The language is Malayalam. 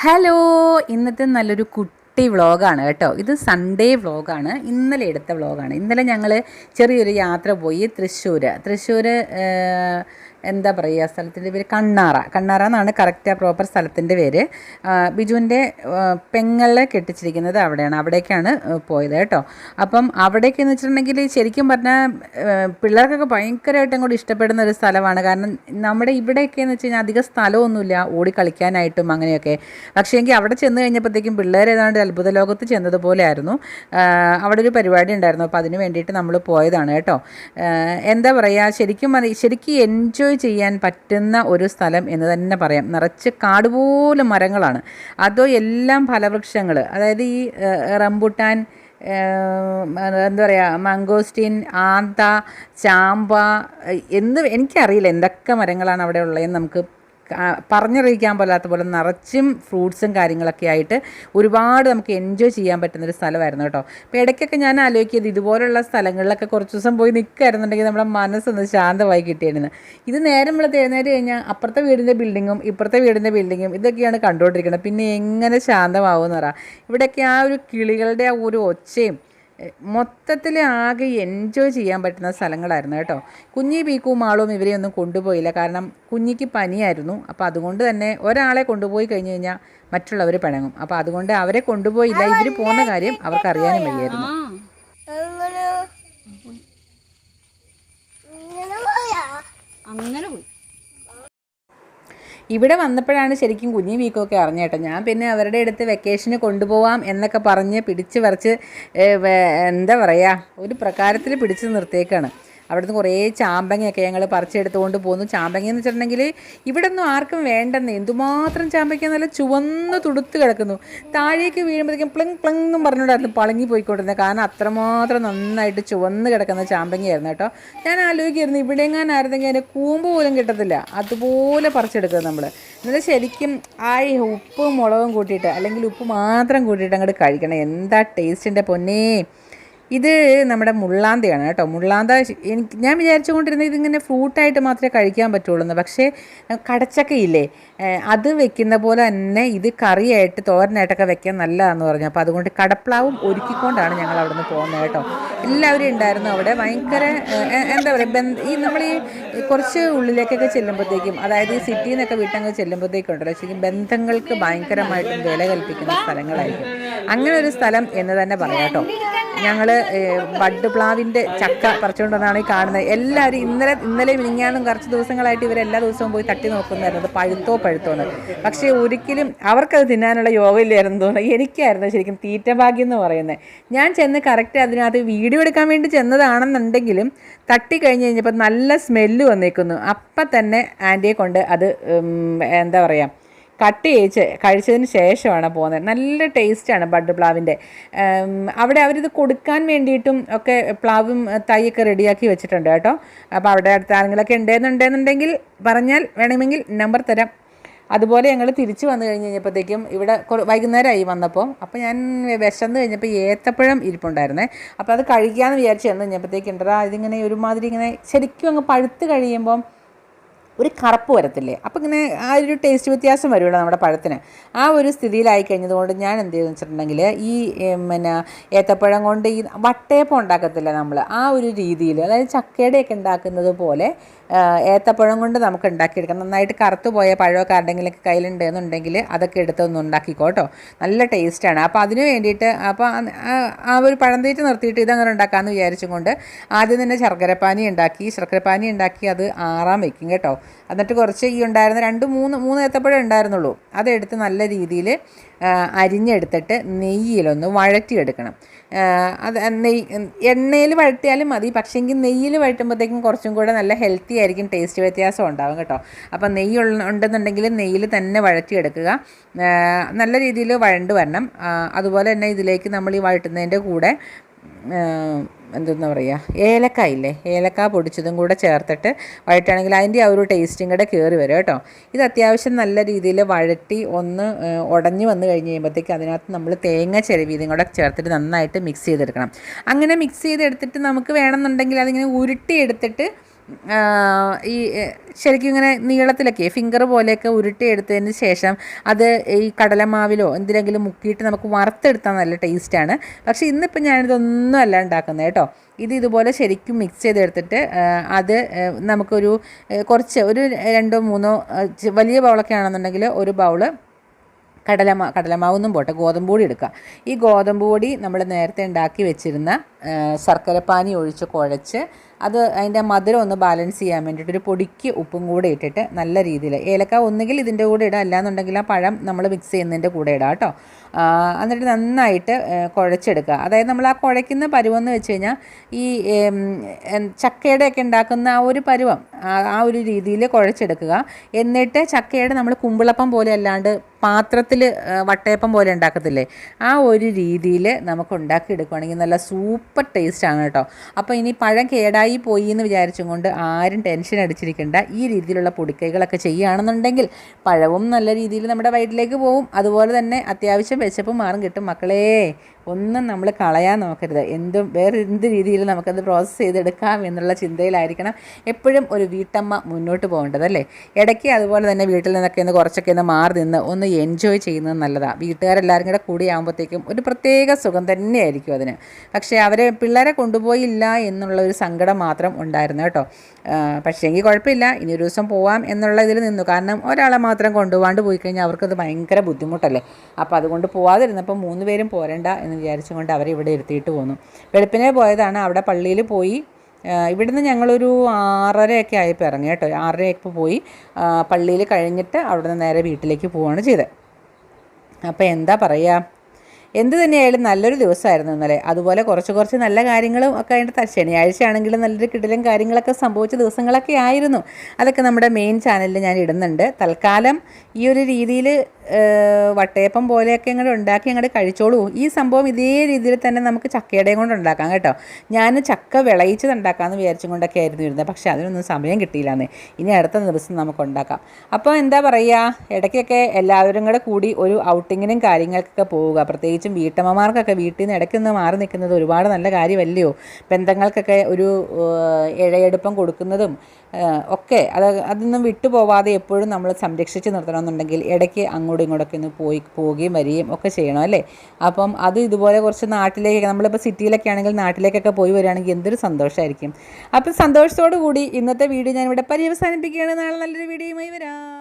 ഹലോ ഇന്നത്തെ നല്ലൊരു കുട്ടി വ്ളോഗാണ് കേട്ടോ. ഇത് സൺഡേ വ്ളോഗാണ്. ഇന്നലെ എടുത്ത വ്ളോഗാണ്. ഇന്നലെ ഞങ്ങൾ ചെറിയൊരു യാത്ര പോയി തൃശ്ശൂർ തൃശ്ശൂർ എന്താ പറയുക സ്ഥലത്തിന്റെ പേര് കണ്ണാറ. കണ്ണാറ എന്നാണ് കറക്റ്റ് ആ പ്രോപ്പർ സ്ഥലത്തിന്റെ പേര്. ബിജുവിന്റെ പെങ്ങളെ കെട്ടിച്ചിരിക്കുന്നത് അവിടെയാണ്. അവിടേക്കാണ് പോയത് കേട്ടോ. അപ്പം അവിടേക്ക് എന്ന് വെച്ചിട്ടുണ്ടെങ്കിൽ ശരിക്കും പറഞ്ഞാൽ പിള്ളേർക്കൊക്കെ ഭയങ്കരമായിട്ട് അങ്ങോട്ട് ഇഷ്ടപ്പെടുന്ന ഒരു സ്ഥലമാണ്. കാരണം നമ്മുടെ ഇവിടെയൊക്കെ എന്ന് വെച്ച് കഴിഞ്ഞാൽ അധികം സ്ഥലമൊന്നുമില്ല. ഓടി കളിക്കാനായിട്ടും അങ്ങനെയൊക്കെ. പക്ഷേ എങ്കിൽ അവിടെ ചെന്ന് കഴിഞ്ഞപ്പോഴത്തേക്കും പിള്ളേർ ഏതാണ്ട് അത്ഭുത ലോകത്ത് ചെന്നതുപോലെ ആയിരുന്നു. അവിടെ ഒരു പരിപാടി ഉണ്ടായിരുന്നു. അപ്പോൾ അതിന് വേണ്ടിയിട്ട് നമ്മൾ പോയതാണ് കേട്ടോ. എന്താ പറയുക ശരിക്കും ശരിക്കും എൻജോയ് ചെയ്യാൻ പറ്റുന്ന ഒരു സ്ഥലം എന്ന് തന്നെ പറയാം. നിറച്ച് കാട് പോലെ മരങ്ങളാണ്. അതോ എല്ലാം ഫലവൃക്ഷങ്ങൾ. അതായത് ഈ റംബുട്ടാൻ എന്താ പറയുക മംഗോസ്റ്റീൻ ആന്ത ചാമ്പ എന്ന് എനിക്കറിയില്ല എന്തൊക്കെ മരങ്ങളാണ് അവിടെ ഉള്ളതെന്ന് നമുക്ക് പറഞ്ഞറിയിക്കാൻ പോലാത്ത പോലെ നിറച്ചും ഫ്രൂട്ട്സും കാര്യങ്ങളൊക്കെ ആയിട്ട് ഒരുപാട് നമുക്ക് എൻജോയ് ചെയ്യാൻ പറ്റുന്നൊരു സ്ഥലമായിരുന്നു കേട്ടോ. അപ്പോൾ ഇടയ്ക്കൊക്കെ ഞാൻ ആലോചിക്കിയത് ഇതുപോലുള്ള സ്ഥലങ്ങളിലൊക്കെ കുറച്ച് ദിവസം പോയി നിൽക്കുകയായിരുന്നുണ്ടെങ്കിൽ നമ്മുടെ മനസ്സൊന്ന് ശാന്തമായി കിട്ടിയിരുന്നു ഇത് നേരം നമ്മൾ എഴുന്നേറ്റ് കഴിഞ്ഞാൽ അപ്പുറത്തെ വീടിന്റെ ബിൽഡിങ്ങും ഇപ്പുറത്തെ വീടിന്റെ ബിൽഡിങ്ങും ഇതൊക്കെയാണ് കണ്ടുകൊണ്ടിരിക്കുന്നത്. പിന്നെ എങ്ങനെ ശാന്തമാവുമെന്ന് പറ. ഇവിടെയൊക്കെ ആ ഒരു കിളികളുടെ ആ ഒരു ഒച്ചയും മൊത്തത്തിൽ ആകെ എൻജോയ് ചെയ്യാൻ പറ്റുന്ന സ്ഥലങ്ങളായിരുന്നു കേട്ടോ. കുഞ്ഞി പീക്കും മാളും ഇവരെയൊന്നും കൊണ്ടുപോയില്ല. കാരണം കുഞ്ഞിക്ക് പനിയായിരുന്നു. അപ്പോൾ അതുകൊണ്ട് തന്നെ ഒരാളെ കൊണ്ടുപോയി കഴിഞ്ഞ് കഴിഞ്ഞാൽ മറ്റുള്ളവർ പിണങ്ങും. അപ്പോൾ അതുകൊണ്ട് അവരെ കൊണ്ടുപോയില്ല. ഇവർ പോകുന്ന കാര്യം അവർക്ക് അറിയാനും വയ്യായിരുന്നു. അങ്ങനെ ഇങ്ങനെ പോയാ? അങ്ങനെ പോയി. ഇവിടെ വന്നപ്പോഴാണ് ശരിക്കും കുഞ്ഞി വീക്കൊക്കെ അറിഞ്ഞേട്ടോ ഞാൻ പിന്നെ അവരുടെ അടുത്ത് വെക്കേഷന് കൊണ്ടുപോവാം എന്നൊക്കെ പറഞ്ഞ് പിടിച്ച് പറിച്ച് എന്താ പറയുക ഒരു പ്രകാരത്തിൽ പിടിച്ച് നിർത്തിയേക്കാണ്. അവിടുന്ന് കുറേ ചാമ്പങ്ങയൊക്കെ ഞങ്ങൾ പറിച്ചെടുത്തുകൊണ്ട് പോന്നു. ചാമ്പങ്ങ എന്ന് വെച്ചിട്ടുണ്ടെങ്കിൽ ഇവിടെ ഒന്നും ആർക്കും വേണ്ടെന്ന്. എന്തുമാത്രം ചാമ്പയ്ക്ക നല്ല ചുവന്ന് തുടുത്ത് കിടക്കുന്നു. താഴേക്ക് വീഴുമ്പോഴത്തേക്കും പ്ലിങ് പ്ലിങ് എന്നും പറഞ്ഞുകൊണ്ടായിരുന്നു പളങ്ങി പോയിക്കൊണ്ടിരുന്നത്. കാരണം അത്രമാത്രം നന്നായിട്ട് ചുവന്ന് കിടക്കുന്ന ചാമ്പങ്ങയായിരുന്നു കേട്ടോ. ഞാൻ ആലോചിക്കായിരുന്നു ഇവിടെ എങ്ങാനായിരുന്നെങ്കിൽ അതിന് കൂമ്പ് പോലും കിട്ടത്തില്ല. അതുപോലെ പറിച്ചെടുക്കുക നമ്മൾ എന്നിട്ട് ശരിക്കും ആ ഉപ്പും മുളകും കൂട്ടിയിട്ട് അല്ലെങ്കിൽ ഉപ്പ് മാത്രം കൂട്ടിയിട്ട് അങ്ങോട്ട് കഴിക്കണം. എന്താ ടേസ്റ്റിന്റെ പൊന്നേ? ഇത് നമ്മുടെ മുള്ളാന്തയാണ് കേട്ടോ. മുള്ളാന്ത എനിക്ക് ഞാൻ വിചാരിച്ചുകൊണ്ടിരുന്നത് ഇതിങ്ങനെ ഫ്രൂട്ടായിട്ട് മാത്രമേ കഴിക്കാൻ പറ്റുള്ളൂ എന്ന്. പക്ഷേ കടച്ചക്കയില്ലേ അത് വെക്കുന്ന പോലെ തന്നെ ഇത് കറിയായിട്ട് തോരനായിട്ടൊക്കെ വെക്കാൻ നല്ലതാണെന്ന് പറഞ്ഞു. അപ്പോൾ അതുകൊണ്ട് കടപ്ലാവും ഒരുക്കിക്കൊണ്ടാണ് ഞങ്ങൾ അവിടെ നിന്ന് പോകുന്നത് കേട്ടോ. എല്ലാവരും ഉണ്ടായിരുന്നു അവിടെ. ഭയങ്കര എന്താ പറയുക ബന്ധ ഈ നമ്മൾ ഈ കുറച്ച് ഉള്ളിലേക്കൊക്കെ ചെല്ലുമ്പോഴത്തേക്കും അതായത് ഈ സിറ്റിയിൽ നിന്നൊക്കെ വീട്ടങ്ങ് ചെല്ലുമ്പോഴത്തേക്കും ഉണ്ടല്ലോ ശരിക്കും ബന്ധങ്ങൾക്ക് ഭയങ്കരമായിട്ടും വില കൽപ്പിക്കുന്ന സ്ഥലങ്ങളായിരിക്കും. അങ്ങനെ ഒരു സ്ഥലം എന്ന് തന്നെ പറയാം കേട്ടോ. ഞങ്ങൾ ബഡ് പ്ലാവിന്റെ ചക്ക പറിച്ചുകൊണ്ട് വന്നാണ് ഈ കാണുന്നത്. എല്ലാവരും ഇന്നലെ ഇന്നലെ മിനിങ്ങാനും കുറച്ച് ദിവസങ്ങളായിട്ട് ഇവർ എല്ലാ ദിവസവും പോയി തട്ടി നോക്കുന്നതായിരുന്നു പഴുത്തോ പഴുത്തോ എന്ന് പക്ഷേ ഒരിക്കലും അവർക്കത് തിന്നാനുള്ള യോഗമില്ലായിരുന്നു തോന്നുന്നു. എനിക്കായിരുന്നു ശരിക്കും തീറ്റ ഭാഗ്യം എന്ന് പറയുന്നത്. ഞാൻ ചെന്ന് കറക്റ്റ് അതിനകത്ത് വീഡിയോ എടുക്കാൻ വേണ്ടി ചെന്നതാണെന്നുണ്ടെങ്കിലും തട്ടി കഴിഞ്ഞ് കഴിഞ്ഞപ്പോൾ നല്ല സ്മെല്ല് വന്നേക്കുന്നു. അപ്പം തന്നെ ആന്റിയെ കൊണ്ട് അത് എന്താ പറയുക കട്ട് ചെയ്ച്ച് കഴിച്ചതിന് ശേഷമാണ് പോകുന്നത്. നല്ല ടേസ്റ്റാണ് ബഡ് പ്ലാവിന്റെ. അവിടെ അവരിത് കൊടുക്കാൻ വേണ്ടിയിട്ടും ഒക്കെ പ്ലാവും തൈയൊക്കെ റെഡിയാക്കി വെച്ചിട്ടുണ്ട് കേട്ടോ. അപ്പോൾ അവിടെ അടുത്ത് ആരെങ്കിലൊക്കെ ഉണ്ടെന്നുണ്ടെന്നുണ്ടെങ്കിൽ പറഞ്ഞാൽ വേണമെങ്കിൽ നമ്പർ തരാം. അതുപോലെ ഞങ്ങൾ തിരിച്ചു വന്നു കഴിഞ്ഞ് കഴിഞ്ഞപ്പോഴത്തേക്കും ഇവിടെ വൈകുന്നേരമായി വന്നപ്പോൾ അപ്പോൾ ഞാൻ വിശന്ന് കഴിഞ്ഞപ്പോൾ ഏത്തപ്പഴം ഇരിപ്പുണ്ടായിരുന്നേ. അപ്പോൾ അത് കഴിക്കാമെന്ന് വിചാരിച്ച് ചെന്ന് കഴിഞ്ഞപ്പോഴത്തേക്കും ഉണ്ടടാ ഇതിങ്ങനെ ഒരുമാതിരി ഇങ്ങനെ ശരിക്കും അങ്ങ് പഴുത്ത് കഴിയുമ്പം ഒരു കറുപ്പ് വരത്തില്ലേ? അപ്പം ഇങ്ങനെ ആ ഒരു ടേസ്റ്റ് വ്യത്യാസം വരുമല്ലോ നമ്മുടെ പഴത്തിന്. ആ ഒരു സ്ഥിതിയിലായി കഴിഞ്ഞതുകൊണ്ട് ഞാൻ എന്ത് ചെയ്തെന്ന് വെച്ചിട്ടുണ്ടെങ്കിൽ ഈ പിന്നെ ഏത്തപ്പഴം കൊണ്ട് ഈ വട്ടയപ്പം ഉണ്ടാക്കത്തില്ല നമ്മൾ ആ ഒരു രീതിയിൽ അതായത് ചക്കയുടെയൊക്കെ ഉണ്ടാക്കുന്നത് പോലെ ഏത്തപ്പഴം കൊണ്ട് നമുക്ക് ഉണ്ടാക്കിയെടുക്കാം. നന്നായിട്ട് കറുത്ത് പോയ പഴമൊക്കെ ആരുടെങ്കിലൊക്കെ കയ്യിലുണ്ടെന്നുണ്ടെങ്കിൽ അതൊക്കെ എടുത്ത് ഒന്ന് ഉണ്ടാക്കിക്കോട്ടോ നല്ല ടേസ്റ്റാണ് അപ്പോൾ അതിന് വേണ്ടിയിട്ട് അപ്പോൾ ആ- ഒരു പഴം തീറ്റ നിർത്തിയിട്ട് ഇതങ്ങനെ ഉണ്ടാക്കാമെന്ന് വിചാരിച്ചും കൊണ്ട് ആദ്യം തന്നെ ശർക്കരപ്പാനി ഉണ്ടാക്കി. ശർക്കരപ്പാനി ഉണ്ടാക്കി അത് ആറാൻ വെക്കും കേട്ടോ. എന്നിട്ട് കുറച്ച് ഈ ഉണ്ടായിരുന്ന രണ്ട് മൂന്ന് മൂന്ന് ഏത്തപ്പഴം ഉണ്ടായിരുന്നുള്ളൂ. അതെടുത്ത് നല്ല രീതിയിൽ അരിഞ്ഞെടുത്തിട്ട് നെയ്യിലൊന്ന് വഴറ്റിയെടുക്കണം. അത് നെയ് എണ്ണയിൽ വഴറ്റിയാലും മതി. പക്ഷേങ്കിൽ നെയ്യിൽ വഴറ്റുമ്പോഴത്തേക്കും കുറച്ചും കൂടെ നല്ല ഹെൽത്തി ആയിരിക്കും ടേസ്റ്റ് വ്യത്യാസം ഉണ്ടാവും കേട്ടോ. അപ്പോൾ നെയ്യ് ഉണ്ടെന്നുണ്ടെങ്കിൽ നെയ്യിൽ തന്നെ വഴറ്റിയെടുക്കുക. നല്ല രീതിയിൽ വഴണ്ട് വരണം. അതുപോലെ തന്നെ ഇതിലേക്ക് നമ്മൾ ഈ വഴറ്റുന്നതിന്റെ കൂടെ എന്തെന്നാ പറയുക ഏലക്ക ഇല്ലേ ഏലക്ക പൊടിച്ചതും കൂടെ ചേർത്തിട്ട് വഴറ്റുകയാണെങ്കിൽ അതിന്റെ ആ ഒരു ടേസ്റ്റും കൂടെ കയറി വരും കേട്ടോ. ഇത് അത്യാവശ്യം നല്ല രീതിയിൽ വഴറ്റി ഒന്ന് ഉടഞ്ഞു വന്നു കഴിഞ്ഞ് കഴിയുമ്പോഴത്തേക്ക് അതിനകത്ത് നമ്മൾ തേങ്ങ ചിരവിയതും കൂടെ ചേർത്തിട്ട് നന്നായിട്ട് മിക്സ് ചെയ്തെടുക്കണം. അങ്ങനെ മിക്സ് ചെയ്തെടുത്തിട്ട് നമുക്ക് വേണമെന്നുണ്ടെങ്കിൽ അതിങ്ങനെ ഉരുട്ടി എടുത്തിട്ട് ഈ ശരിക്കും ഇങ്ങനെ നീളത്തിലൊക്കെ ഫിംഗർ പോലെയൊക്കെ ഉരുട്ടിയെടുത്തതിന് ശേഷം അത് ഈ കടലമാവിലോ എന്തിനെങ്കിലും മുക്കിയിട്ട് നമുക്ക് വറുത്തെടുത്താൽ നല്ല ടേസ്റ്റാണ് പക്ഷേ ഇന്നിപ്പോൾ ഞാനിതൊന്നും അല്ല ഉണ്ടാക്കുന്നത് കേട്ടോ. ഇത് ഇതുപോലെ ശരിക്കും മിക്സ് ചെയ്തെടുത്തിട്ട് അത് നമുക്കൊരു കുറച്ച് ഒരു രണ്ടോ മൂന്നോ വലിയ ബൗളൊക്കെ ആണെന്നുണ്ടെങ്കിൽ ഒരു ബൗൾ കടലമാ കടലമാവൊന്നും പോട്ടെ ഗോതമ്പ് പൊടി എടുക്കുക ഈ ഗോതമ്പ് പൊടി നമ്മൾ നേരത്തെ ഉണ്ടാക്കി വെച്ചിരുന്ന ശർക്കരപ്പാനി ഒഴിച്ച് കുഴച്ച് അത് അതിന്റെ മധുരം ഒന്ന് ബാലൻസ് ചെയ്യാൻ വേണ്ടിയിട്ട് ഒരു പൊടിക്ക് ഉപ്പും കൂടെ ഇട്ടിട്ട് നല്ല രീതിയിൽ ഏലക്ക ഒന്നുകിൽ ഇതിന്റെ കൂടെ ഇടാം അല്ലാന്നുണ്ടെങ്കിൽ ആ പഴം നമ്മൾ മിക്സ് ചെയ്യുന്നതിന്റെ കൂടെ ഇടാം കേട്ടോ. എന്നിട്ട് നന്നായിട്ട് കുഴച്ചെടുക്കുക. അതായത് നമ്മൾ ആ കുഴയ്ക്കുന്ന പരുവം വെച്ച് കഴിഞ്ഞാൽ ഈ ചക്കയുടെ ഒക്കെ ഉണ്ടാക്കുന്ന ആ ഒരു പരുവം ആ- ഒരു രീതിയിൽ കുഴച്ചെടുക്കുക. എന്നിട്ട് ചക്കയുടെ നമ്മൾ കുമ്പിളപ്പം പോലെ അല്ലാണ്ട് പാത്രത്തിൽ വട്ടയപ്പം പോലെ ഉണ്ടാക്കത്തില്ലേ? ആ ഒരു രീതിയിൽ നമുക്ക് ഉണ്ടാക്കിയെടുക്കുകയാണെങ്കിൽ നല്ല സൂപ്പർ ടേസ്റ്റാണ് കേട്ടോ. അപ്പോൾ ഇനി പഴം കേടായി പോയി എന്ന് വിചാരിച്ചും കൊണ്ട് ആരും ടെൻഷൻ അടിച്ചിരിക്കേണ്ട. ഈ രീതിയിലുള്ള പൊടിക്കൈകളൊക്കെ ചെയ്യുകയാണെന്നുണ്ടെങ്കിൽ പഴവും നല്ല രീതിയിൽ നമ്മുടെ വയറ്റിലേക്ക് പോവും. അതുപോലെ തന്നെ അത്യാവശ്യം വിശപ്പ് മാറും കിട്ടും. മക്കളെ ഒന്നും നമ്മൾ കളയാൻ നോക്കരുത്. എന്തും വേറെ എന്ത് രീതിയിൽ നമുക്കത് പ്രോസസ്സ് ചെയ്തെടുക്കാം എന്നുള്ള ചിന്തയിലായിരിക്കണം എപ്പോഴും ഒരു വീട്ടമ്മ മുന്നോട്ട് പോകേണ്ടത് അല്ലേ? ഇടയ്ക്ക് അതുപോലെ തന്നെ വീട്ടിൽ നിന്നൊക്കെ ഒന്ന് കുറച്ചൊക്കെ ഒന്ന് മാറി നിന്ന് ഒന്ന് എൻജോയ് ചെയ്യുന്നത് നല്ലതാണ് വീട്ടുകാരെല്ലാവരും കൂടെ കൂടിയാകുമ്പോഴത്തേക്കും ഒരു പ്രത്യേക സുഖം തന്നെയായിരിക്കും അതിന്. പക്ഷേ അവരെ പിള്ളേരെ കൊണ്ടുപോയില്ല എന്നുള്ള ഒരു സങ്കടം മാത്രം ഉണ്ടായിരുന്നു കേട്ടോ. പക്ഷേങ്കിൽ കുഴപ്പമില്ല. ഇനി ഒരു ദിവസം പോവാം എന്നുള്ള ഇതിൽ നിന്നു. കാരണം ഒരാളെ മാത്രം കൊണ്ടുപോകാണ്ട് പോയി കഴിഞ്ഞാൽ അവർക്കത് ഭയങ്കര ബുദ്ധിമുട്ടല്ലേ? അപ്പോൾ അതുകൊണ്ട് പോവാതിരുന്നപ്പോൾ മൂന്ന് പേരും പോരണ്ട എന്ന് വിചാരിച്ചുകൊണ്ട് അവരെ ഇവിടെ ഇരുത്തിയിട്ട് പോന്നു. വെളുപ്പിനെ പോയതാണ്. അവിടെ പള്ളിയിൽ പോയി. ഇവിടുന്ന് ഞങ്ങളൊരു ആറരയൊക്കെ ആയപ്പോൾ ഇറങ്ങി കേട്ടോ. ആറരയൊക്കെ പോയി. പള്ളിയിൽ കഴിഞ്ഞിട്ട് അവിടുന്ന് നേരെ വീട്ടിലേക്ക് പോവുകയാണ് ചെയ്തത്. അപ്പോൾ എന്താ പറയുക? എന്ത് തന്നെയായാലും നല്ലൊരു ദിവസമായിരുന്നു ഇന്നലെ. അതുപോലെ കുറച്ച് കുറച്ച് നല്ല കാര്യങ്ങളും ഒക്കെ അതിന്റെ ശനിയാഴ്ച ആണെങ്കിലും നല്ലൊരു കിടലും കാര്യങ്ങളൊക്കെ സംഭവിച്ച ദിവസങ്ങളൊക്കെ ആയിരുന്നു. അതൊക്കെ നമ്മുടെ മെയിൻ ചാനലിൽ ഞാൻ ഇടുന്നുണ്ട്. തൽക്കാലം ഈ ഒരു രീതിയിൽ വട്ടയപ്പം പോലെയൊക്കെ ഇങ്ങോട്ട് ഉണ്ടാക്കി അങ്ങോട്ട് കഴിച്ചോളൂ. ഈ സംഭവം ഇതേ രീതിയിൽ തന്നെ നമുക്ക് ചക്കയുടെയും കൊണ്ട് ഉണ്ടാക്കാം കേട്ടോ. ഞാൻ ചക്ക വിളയിച്ചത് ഉണ്ടാക്കാമെന്ന് വിചാരിച്ചും കൊണ്ടൊക്കെ ആയിരുന്നു ഇരുന്നത്. പക്ഷേ അതിനൊന്നും സമയം കിട്ടിയില്ലാന്ന്. ഇനി അടുത്ത ദിവസം നമുക്ക് ഉണ്ടാക്കാം. അപ്പോൾ എന്താ പറയുക? ഇടയ്ക്കൊക്കെ എല്ലാവരും കൂടെ കൂടി ഒരു ഔട്ടിങ്ങിനും കാര്യങ്ങൾക്കൊക്കെ പോവുക. പ്രത്യേകിച്ചും വീട്ടമ്മമാർക്കൊക്കെ വീട്ടിൽ നിന്ന് ഇടയ്ക്കൊന്ന് മാറി നിൽക്കുന്നത് ഒരുപാട് നല്ല കാര്യമല്ലയോ? ബന്ധങ്ങൾക്കൊക്കെ ഒരു ഇഴയെടുപ്പം കൊടുക്കുന്നതും ഒക്കെ. അത് അതൊന്നും വിട്ടുപോവാതെ എപ്പോഴും നമ്മൾ സംരക്ഷിച്ച് നിർത്തണമെന്നുണ്ടെങ്കിൽ ഇടയ്ക്ക് അങ്ങോട്ടും ഇങ്ങോട്ടൊക്കെ ഒന്ന് പോയി പോവുകയും വരികയും ഒക്കെ ചെയ്യണം അല്ലേ? അപ്പം അത് ഇതുപോലെ കുറച്ച് നാട്ടിലേക്ക് നമ്മളിപ്പോൾ സിറ്റിയിലൊക്കെ ആണെങ്കിൽ നാട്ടിലേക്കൊക്കെ പോയി വരികയാണെങ്കിൽ എന്തൊരു സന്തോഷമായിരിക്കും അപ്പം സന്തോഷത്തോടു കൂടി ഇന്നത്തെ വീഡിയോ ഞാനിവിടെ പര്യവസാനിപ്പിക്കുകയാണ്. നാളെ നല്ലൊരു വീഡിയോയുമായി വരാം.